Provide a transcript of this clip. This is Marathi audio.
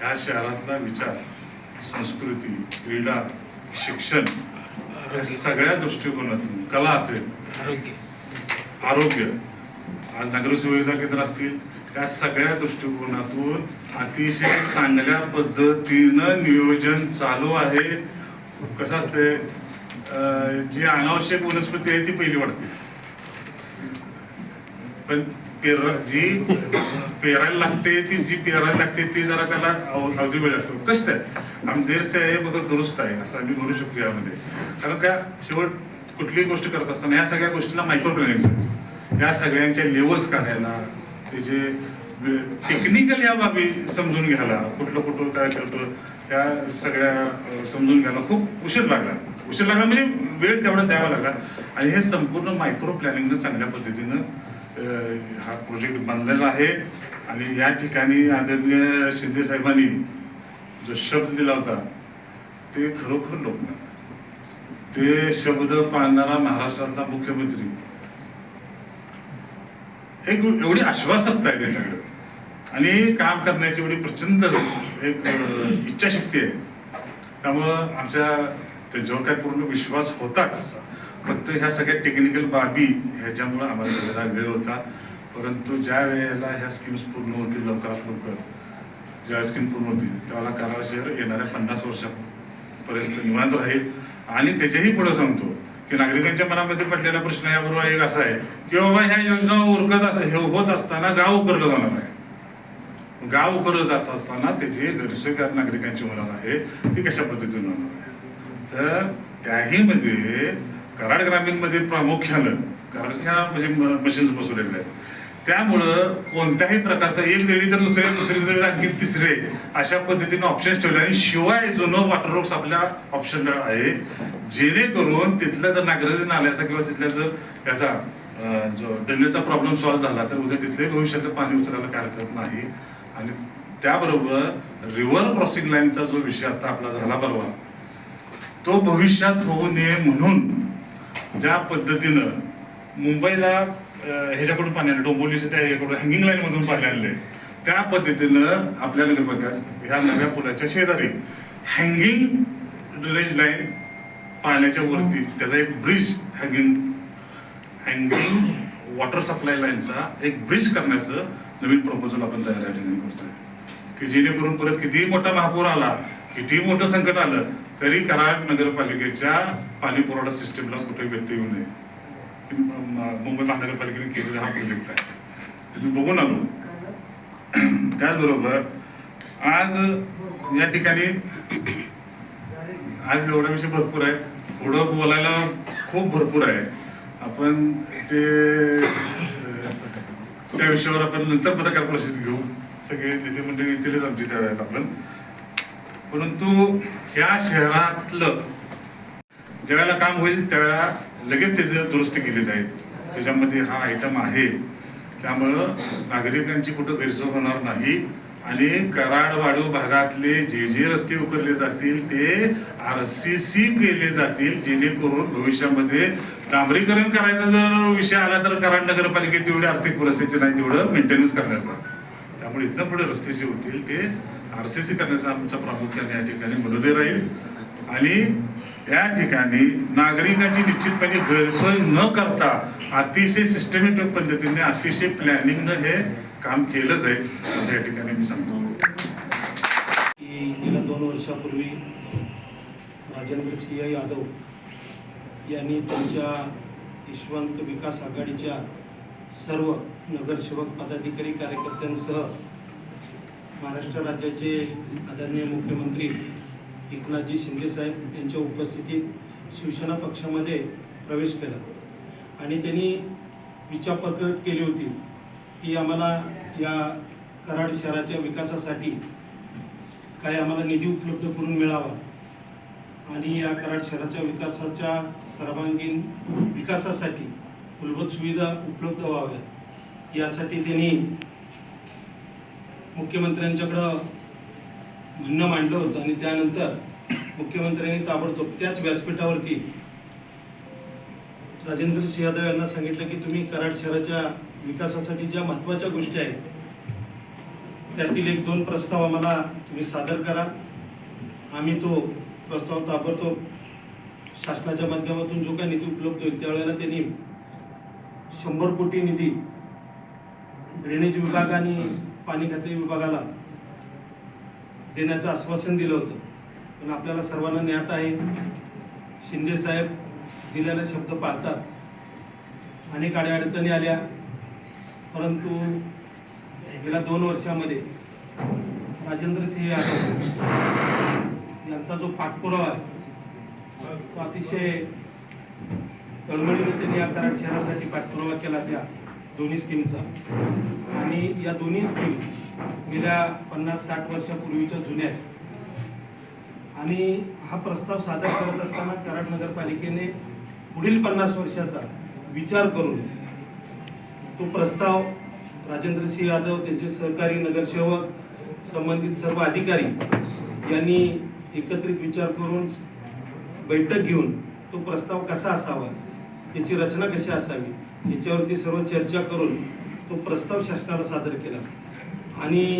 ह्या शहरातला विचार संस्कृती क्रीडा शिक्षण या सगळ्या दृष्टिकोनातून कला असेल आरोग्य. आज नगर सुविधा केंद्र असतील त्या सगळ्या दृष्टिकोनातून अतिशय चांगल्या पद्धतीनं नियोजन चालू आहे. कसं असते अं, जी अनावश्यक वनस्पती आहे ती पहिली वाढते. पण पेर जी पेरायला लागते ती जी पेरायला लागते ती जरा त्याला अवधी वेळ लागतो. कष्ट आहे. आम्ही से आहे बघा दुरुस्त आहे असं आम्ही म्हणू शकतो यामध्ये. कारण का शेवट कुठलीही गोष्ट करत असताना या सगळ्या गोष्टीला मायक्रो प्लॅनिंग या सगळ्यांच्या लेवल्स काढायला त्याचे टेक्निकल या बाबी समजून घ्यायला कुठलं कुठं काय करतो त्या सगळ्या समजून घ्यायला खूप उशीर लागला. उशीर लागला म्हणजे वेळ तेवढा द्यावा लागला. आणि हे संपूर्ण मायक्रो प्लॅनिंगनं चांगल्या पद्धतीनं हा प्रोजेक्ट बनलेला आहे. आणि या ठिकाणी आदरणीय शिंदे साहेबांनी जो शब्द दिला होता ते खरोखर लोकमत. ते शब्द पाळणारा महाराष्ट्रातला मुख्यमंत्री. एक एवढी आश्वासकता आहे त्याच्याकडे. आणि काम करण्याची एवढी प्रचंड एक इच्छाशक्ती आहे. त्यामुळं आमच्या त्यांच्यावर काय पूर्ण विश्वास होताच. फक्त ह्या सगळ्या टेक्निकल बाबी ह्याच्यामुळं आम्हाला जरा वेळ होता. परंतु ज्या वेळेला ह्या स्कीम्स पूर्ण होतील लवकरात लवकर ज्या स्कीम पूर्ण होतील त्यावेळेला कराड शहर येणाऱ्या पन्नास वर्षापर्यंत निवांत राहील. आणि त्याच्याही पुढे सांगतो की नागरिकांच्या मनामध्ये पडलेला प्रश्न याबरोबर एक असा आहे की बाबा ह्या योजना उरकत हे होत असताना गाव उकरलं जाणार आहे गाव उकरलं जात असताना त्याची गैरसोयकार नागरिकांची होणार आहे ती कशा पद्धतीने होणार आहे? तर त्याहीमध्ये कराड ग्रामीणमध्ये प्रामुख्यानं कराडच्या म्हणजे मशीन्स बसवलेल्या आहेत. त्यामुळं कोणत्याही प्रकारचा एक जळी तर दुसरे दुसरी जळी आणखी तिसरे अशा पद्धतीने ऑप्शन्स ठेवले आणि शिवाय जुनं वॉटर रोक्स आपल्या ऑप्शन आहे. जेणेकरून तिथल्या जर नागरिक नाल्याचा किंवा तिथल्या जर याचा जो ड्रेनेजचा प्रॉब्लेम सॉल्व्ह झाला तर उद्या तिथले भविष्यातलं पाणी उचलायला काय हरकत नाही. आणि त्याबरोबर रिव्हर क्रॉसिंग लाईनचा जो विषय आता आपला झाला बरोबर तो भविष्यात होऊ नये म्हणून ज्या पद्धतीनं मुंबईला ह्याच्याकडून पाणी आलं डोंबोलीच्या त्या ह्याच्याकडून हँगिंग लाईन मधून पाणी आहे. त्या पद्धतीनं आपल्या नगरपालिका ह्या नव्या पुलाच्या शेजारी हँगिंग ड्रेनेज लाईन पाण्याच्या वरती त्याचा एक bridge hanging hanging water supply लाईनचा एक ब्रिज करण्याचं नवीन प्रपोजल आपण तयार या ठिकाणी करतोय. की जेणेकरून परत कितीही मोठा महापूर आला कितीही मोठं संकट आलं तरी कराड नगरपालिकेच्या पाणी पुरवठा सिस्टीमला कुठे व्यत्यय येऊ नये. मुंबई महानगरपालिकेने केलेला हा प्रोजेक्ट आहे. तुम्ही बघून आलो. त्याचबरोबर आज या ठिकाणी आज एवढ्याविषयी भरपूर आहे. पुढं बोलायला खूप भरपूर आहे. आपण ते त्या विषयावर आपण नंतर पत्रकार परिषद घेऊ. सगळे नेते मंडळी येतीलच आमची त्या आपण. परंतु ह्या शहरातलं ज्यावेळेला काम होईल त्यावेळेला लगेच त्याचं दुरुस्ती केली जाईल. त्याच्यामध्ये हा आयटम आहे. त्यामुळं नागरिकांची कुठं गैरसोय होणार नाही. आणि कराडवाडू भागातले जे जे रस्ते उकरले जातील ते आर सी सी केले जातील जेणेकरून भविष्यामध्ये डांबरीकरण करायचा जर विषय आला तर कराड नगरपालिकेत तेवढी आर्थिक परिस्थिती नाही तेवढं मेंटेनन्स करण्याचा. त्यामुळे इथनं पुढे रस्ते जे होतील ते आर सी सी करण्याचा आमचा प्रामुख्याने या ठिकाणी मनोदय राहील. आणि या ठिकाणी नागरिकांची निश्चितपणे गैरसोय न करता अतिशय सिस्टमॅटिक पद्धतीने अतिशय प्लॅनिंगनं हे काम केलं जाईल असं या ठिकाणी मी सांगतो. की गेल्या दोन वर्षापूर्वी राजेंद्र सिंह यादव यांनी त्यांच्या यशवंत विकास आघाडीच्या सर्व नगरसेवक पदाधिकारी कार्यकर्त्यांसह महाराष्ट्र राज्याचे आदरणीय मुख्यमंत्री एकनाथजी शिंदेसाहेब यांच्या उपस्थितीत शिवसेना पक्षामध्ये प्रवेश केला. आणि त्यांनी विचार प्रकट केली होती की आम्हाला या कराड शहराच्या विकासासाठी काय आम्हाला निधी उपलब्ध करून मिळावा. आणि या कराड शहराच्या विकासाच्या सर्वांगीण विकासासाठी मूलभूत सुविधा उपलब्ध व्हाव्यात. यासाठी त्यांनी मुख्यमंत्र्यांच्याकडं म्हणणं मांडलं होतं आणि त्यानंतर मुख्यमंत्र्यांनी ताबडतोब त्याच व्यासपीठावरती राजेंद्र सिंह यादव यांना सांगितलं की तुम्ही कराड शहराच्या विकासासाठी ज्या महत्त्वाच्या गोष्टी आहेत त्यातील एक दोन प्रस्ताव आम्हाला तुम्ही सादर करा. आम्ही तो प्रस्ताव ताबडतोब शासनाच्या माध्यमातून जो काही निधी उपलब्ध होईल त्यावेळेला त्यांनी शंभर कोटी निधी ड्रेनेज विभाग आणि पाणी खाते विभागाला देण्याचं आश्वासन दिलं होतं. पण आपल्याला सर्वांना ज्ञात आहे शिंदे साहेब दिलेला शब्द पाळतात. अनेक अडचणी आल्या परंतु गेल्या दोन वर्षामध्ये राजेंद्र सिंह यादव यांचा जो पाठपुरावा आहे तो अतिशय तळमळीने त्यांनी या कराड शहरासाठी पाठपुरावा केला त्या दोन्ही स्कीमचा. आणि या दोन्ही स्कीम गेल्या पन्नास साठ वर्षापूर्वीच्या जुन्या आहेत. आणि हा प्रस्ताव सादर करत असताना कराड नगरपालिकेने पुढील पन्नास वर्षाचा विचार करून तो प्रस्ताव राजेंद्र सिंह यादव त्यांचे सहकारी नगरसेवक संबंधित सर्व अधिकारी यांनी एकत्रित विचार करून बैठक घेऊन तो प्रस्ताव कसा असावा त्याची रचना कशी असावी याच्यावरती सर्व चर्चा करून तो प्रस्ताव शासनाला सादर केला. आणि